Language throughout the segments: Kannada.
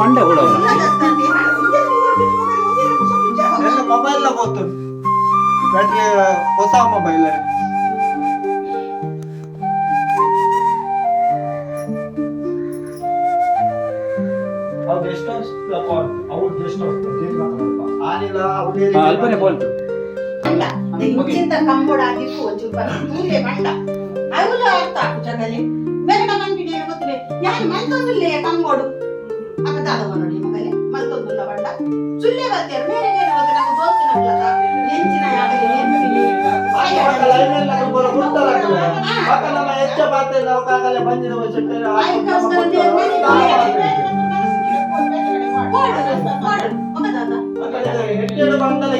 ಮಂಡೆ ಕೂಡ ಮೊಬೈಲ್ ಹೋಗ್ತು ಬ್ಯಾಟ್ರಿ ಹೊಸ ಮೊಬೈಲ್ ಅದು ಎಷ್ಟು ಅವ್ರದ್ದು ಎಷ್ಟು ಆನಿಲ್ಲ ಕಂಬೋಡ ಆಗಿತ್ತು ಅರ್ಥ ಜಗಲಿ ಏನು ಗೊತ್ತಿಲ್ಲ ಯಾರು ಮಲ್ತೊಂದಿಲ್ಲ ಕಂಬೋಡು ಅಪದಾದ ನೋಡಿ ಮಗಲೇ ಮಲ್ತೊಂದಿಲ್ಲ ಬಂಡ ಸುಳ್ಳೆ ಬರ್ತಾರೆ ಬೇರೆ ದೋಸ್ತಿನ ಎಂಚಿನ ಹೆಚ್ಚ ಹೆಚ್ಚು ಬಂದಲ್ಲ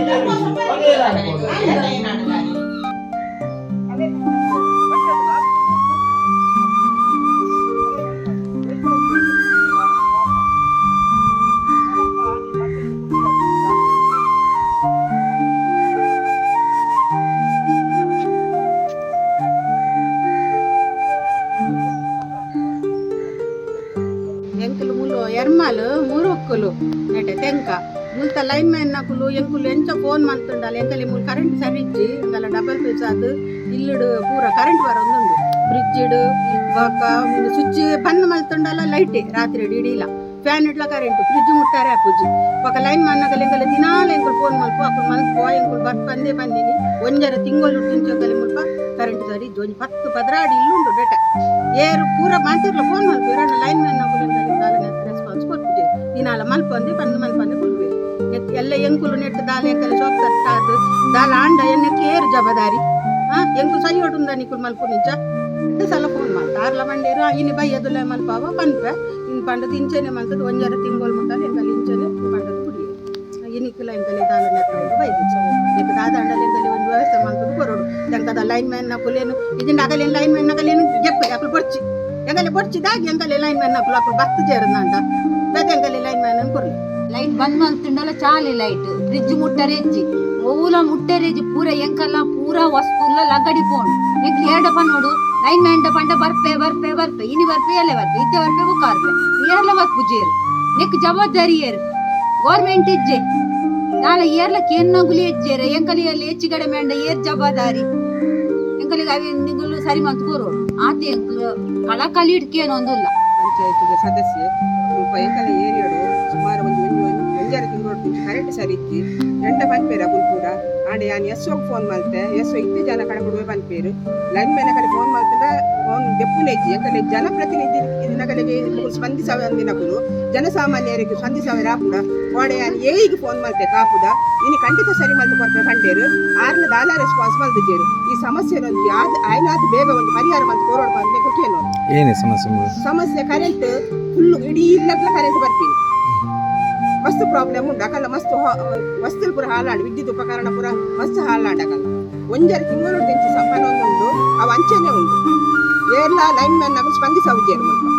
ಮೂರು ಒಕ್ಕುಲು ನೆಟೆ ತೆಂಕ. ಮುಲ್ತ ಲೈನ್ ಮ್ಯಾನ್ ನಕುಲು, ಎಂಕುಲು, ಎಂಚ ಫೋನ್ ಮಂತುಂಡಲ್ಲ ಎಂಕಲಿ ಮುಲ್ ಕರೆಂಟ್ ಸರಿಜ್ಜಿ ಎಂಕಲ ಡಬಲ್ ಪೇಸ್ ಅದು ಇಲ್ಲುಡು ಪೂರ ಕರೆಂಟ್ ಬರೋದುಂಡು ಫ್ರಿಡ್ಜ್ ಬೊಕ ಸ್ವಿಚ್ ಬಂದ್ ಮಲ್ತುಂಡಲ್ಲ ಲೈಟ್ ರಾತ್ರಿ ಇಡಿಲ್ಲ ಫ್ಯಾನ್ ಇಡ್ಲ ಕರೆಂಟ್ ಫ್ರಿಡ್ಜ್ ಮುಟ್ಟಾರೆ ಅಪ್ಪುಜಿ ಬೊಕ ಲೈನ್ ಮ್ಯಾನ್ ನಕಲ್ ದಿನಾಲ ಎಂಕುಲು ಫೋನ್ ಮಲ್ಪ ಅಪ್ಪು ಮಲ್ಪೋ ಎಂಕುಲು ಬರ್ಪ ಬಂದೇ ಬಂದಿನಿ. ಒಂಜರ ತಿಂಗಳು ತಿಂಚೋಕಲಿ ಮುಲ್ಪ ಕರೆಂಟ್ ಸರಿ ಒಂಜಿ ಪತ್ತು ಪದ್ರಾಡಿ ಇಲ್ಲುಂಡು ಡೇಟ ಏರು ಪೂರ ಮಾತಿರ್ಲ ಫೋನ್ ಮಲ್ಪಿ ಲೈನ್ ಮ್ಯಾನ್ ರೆಸ್ಪಾನ್ಸ್ ಕೊಡ್ತಿದ್ದೆ ದಿನಾಲ ಮಲ್ಪಂದೆ ಬಂದು ಮಲ್ಪಂದೆ ಕೊಡ್ಬೇಕು ಎತ್- ಎಲ್ಲ ಎಂಕುಲು ನೆಟ್ಟು ದಾಲ ಎಂಕಲ ಸೋಪ್ ತಟ್ಟಾದು ದಾಲ ಅಂಡ ಎನ್ನಕ್ಕೆ ಏರು ಜಬದಾರಿ ಹಾ ಎಂಕು ಸೈ ಹೊಡುಂದ ನಿಕುಲ್ ಮಲ್ಪು ನಿಂಚ ಇದು ಸಲ ಫೋನ್ ಮಾಡ್ತ ಆರ್ಲ ಬಂಡೇರು ಇನಿ ಬೈಯದುಲ್ಲ ಮಲ್ಪಾವ ಪನ್ಪೆ ಇನ್ ಪಂಡದ ಇಂಚೆನೆ ಮಲ್ತದ ಒಂಜರ ತಿಂಗೋಲ್ ಮುಟ್ಟಲ್ಲಿ ಎಂಕಲ್ ಇಂಚೆನೆ ಪಂಡದ ಕುಡಿ ಇನಿಕ್ಕಿಲ ಎಂಕಲಿ ದಾಲ ನೆಟ್ಟು ಬೈದಿಚ್ಚ ಎಂಕ ದಾದ ಅಂಡಲ್ಲಿ ಎಂಕಲಿ ಒಂದು ವ್ಯವಸ್ಥೆ ಮಲ್ತದ ಕೊರೋಡು ಎಂಕದ ಲೈನ್ ಮ್ಯಾನ್ ನಕುಲೇನು ಇದನ್ನ ಅಗಲೇನು ಲೈನ್ ಮ್ಯಾನ್ ನಕಲೇನು ಜಪ್ಪು ಅಕ್ಲು ಬೊಡ್ಚಿ ಎಂಗಲಿ ಬೊಡ್ಚಿದಾಗಿ ಎಂಗಲಿ ಲೈನ್ ಮ್ಯಾನ್ ನಕ್ಲಪ್ಪ ಬತ್ತು ಜೇರದಂಡ ಬೇಗ ಎಂಗಲಿ ಲೈನ್ ಮ್ಯಾನ್ ಕೊರ್ಲಿ. ಲೈಟ್ ಬಂದ್ ಮಂತುಂಡಲ ಚಾಲಿ ಲೈಟ್ ಬ್ರಿಜ್ ಮುಟ್ಟರೆ ಎಜ್ಜಿ ಓಲ ಮುಟ್ಟರೆ ಎಜ್ಜಿ ಪೂರ ಎಂಕಲ್ಲ, ಪೂರ ವಸ್ತುಲ್ಲ ಲಗಡಿ ಪೋಣು. ಎಂಕ್ ಏರ್ಡ ಪನ್ನೋಡು ಲೈನ್ ಮ್ಯಾನ್ ಪಂಡ ಬರ್ಪೆ ಬರ್ಪೆ ಬರ್ಪೆ. ಇನಿ ಬರ್ಪೆ ಎಲ್ಲೇ ಬರ್ಪೆ. ಇತ್ತೆ ಬರ್ಪೆ ಬುಕ್ಕಾರ್ಪೆ ಏರ್ಲ ಬತ್ತು ಜೇರು ನೆಕ್ ಜವಾಬ್ದಾರಿ ಏರು ಗೌರ್ಮೆಂಟ್ ಎಜ್ಜೆ ನಾಳೆ ಏರ್ಲ ಕೇನ್ನಾಗುಲಿ ಎಜ್ಜೇರ ಎಂಕಲಿಯಲ್ಲಿ ಹೆಚ್ಚಿಗಡೆ ಮ್ಯಾಂಡ ಏರ್ ಜವಾಬ್ದಾರಿ. ಎಂಕಲಿಗೆ ಅవి ನಿಗುಲು ಸರಿ ಮಂತ್ ಕೂರು. ಆತ ಎಂಕಲು ಕಳಕಲಿ ಇಟ್ಕೇನೊಂದುಲ್ಲ ಪಂಚಾಯತ್ಗೆ ಸದಸ್ಯೆ ಒಂದು ಒಂದು ಒಂಜಾರು ತಿಂಗಳು ಕರೆಂಟ್ ಸರಿ ಇತ್ತಿ. ಎಂಟ ಪನ್ಪೇರು ಅಬುಲ್ ಕೂಡ. ಆಂಡೆ ಯಾನ್ ಎಸ್ಒ ಫೋನ್ ಮಲ್ತೆ ಎಸ್ ಇತ್ತೆ ಜನ ಕಡೆ ಕೊಡುವೆ ಪನ್ಪೇರು ಲೈನ್ ಮೇಲೆ ಕಡೆ ಫೋನ್ ಮಲ್ತಂಡ ಫೋನ್ ದೆಪ್ಪುನೆಜ್ಜಿ ಯಾಕಂದ್ರೆ ಜನಪ್ರತಿನಿಧಿ ನಗಲಿಗೆ ಸ್ಪಂದಿಸವೆ ಅಂದಿನಕುಲು ಜನಸಾಮಾನ್ಯರಿಗೆ ಸ್ಪಂದಿಸವೆ ರಾಪುಡ ಓಡೆ ಯಾನ್ ಏಯಿಗೆ ಫೋನ್ ಮಲ್ತೆ ಕಾಪುದ. ಇನ್ನು ಖಂಡಿತ ಸರಿ ಮಲ್ತು ಕೊಡ್ತಾರೆ ಕಂಡೇರು ಆರ್ನ ದಾಲ ರೆಸ್ಪಾನ್ಸ್ ಮಲ್ದಿದ್ದೇರು ಈ ಸಮಸ್ಯೆ ಯಾವ್ದು ಐಲಾದ್ ಬೇಗ ಒಂದು ಪರಿಹಾರ ಮಲ್ತು ಕೋರೋಡ್ ಬಂದ್ರೆ ಕೊಟ್ಟೇನು ಏನೇ ಸಮಸ್ಯೆ ಸಮಸ್ಯೆ ಕರೆಂಟ್ ಫುಲ್ ಇಡೀ ಇಲ್ಲಗ್ಲ ಕರೆಂಟ್ ಬರ್ತೀನಿ. ಮಸ್ತ್ ಪ್ರಾಬ್ಲಮ್ ಉಂಡು ಅಕಲ್ಲ ಮಸ್ತ್ ವಸ್ತುಲ್ ಪೂರ ಹಾಳಾಂಡು, ವಿದ್ಯುತ್ ಉಪಕರಣ ಪೂರ ಮಸ್ತ್ ಹಾಳಾಂಡು ಒಂಜರ್ ತಿಂಗಳು ತೆಂಚಿ ಸಂಪನ್ನ ಉಂಡು, ಅವು ಅಂಚನೆ ಉಂಡು ಏರ್ಲ ಲೈನ್ ಮ್ಯಾನ್ ಸ್ಪಂದಿಸ ಉಜ್ಜೇರು ಮುಲ್ಪ